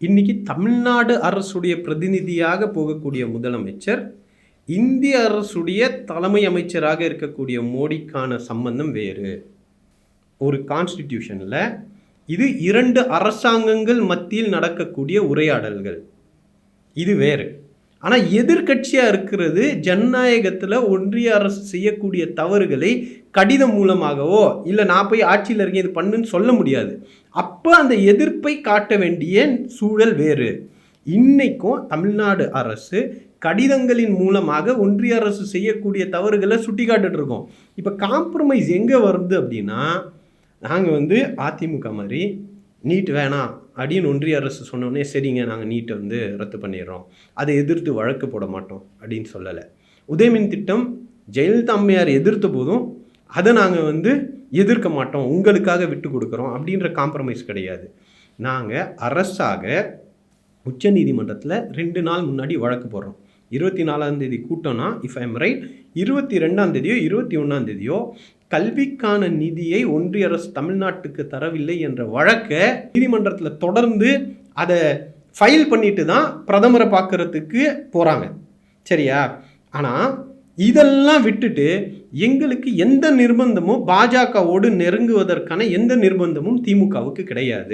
இன்னைக்கு தமிழ்நாடு அரசுடைய பிரதிநிதியாக போகக்கூடிய முதலமைச்சர் இந்திய அரசுடைய தலைமை அமைச்சராக இருக்கக்கூடிய மோடிக்கான சம்பந்தம் வேறு. ஒரு கான்ஸ்டிடியூஷனில் இது இரண்டு அரசாங்கங்கள் மத்தியில் நடக்கக்கூடிய உரையாடல்கள். இது வேறு. ஆனால் எதிர்க்கட்சியாக இருக்கிறது ஜனநாயகத்தில் ஒன்றிய அரசு செய்யக்கூடிய தவறுகளை கடிதம் மூலமாகவோ இல்லை நான் போய் ஆட்சியில் இருக்கேன் இது பண்ணுன்னு சொல்ல முடியாது. அப்போ அந்த எதிர்ப்பை காட்ட வேண்டிய சூழல் வேறு. இன்னைக்கும் தமிழ்நாடு அரசு கடிதங்களின் மூலமாக ஒன்றிய அரசு செய்யக்கூடிய தவறுகளை சுட்டி காட்டுட்டு இருக்கோம். இப்போ காம்ப்ரமைஸ் எங்கே வருது அப்படின்னா நாங்கள் வந்து அதிமுக மாதிரி நீட் வேணாம் அப்படின்னு ஒன்றிய அரசு சொன்னோடனே சரிங்க நாங்கள் நீட்டை வந்து ரத்து பண்ணிடுறோம். அதை எதிர்த்து வழக்கு போட மாட்டோம் அப்படின்னு சொல்லலை. உதயமின் திட்டம் ஜெயலலிதா அம்மையார் எதிர்த்த போதும் அதை நாங்கள் வந்து எதிர்க்க மாட்டோம். உங்களுக்காக விட்டு கொடுக்குறோம் அப்படின்ற காம்ப்ரமைஸ் கிடையாது. நாங்கள் அரசாக உச்சநீதிமன்றத்தில் ரெண்டு நாள் முன்னாடி வழக்கு போடுறோம். இருபத்தி நாலாம் தேதி கூட்டம்னா இஃப் ஐம் ரைட் இருபத்தி ரெண்டாம் தேதியோ இருபத்தி ஒன்றாம் தேதியோ கல்விக்கான நிதியை ஒன்றிய அரசு தமிழ்நாட்டுக்கு தரவில்லை என்ற வழக்கை நீதிமன்றத்தில் தொடர்ந்து அதை ஃபைல் பண்ணிட்டு தான் பிரதமரை பார்க்கறதுக்கு போகிறாங்க சரியா? ஆனால் இதெல்லாம் விட்டுட்டு எங்களுக்கு எந்த நிர்பந்தமும் பாஜகவோடு நெருங்குவதற்கான எந்த நிர்பந்தமும் திமுகவுக்கு கிடையாது.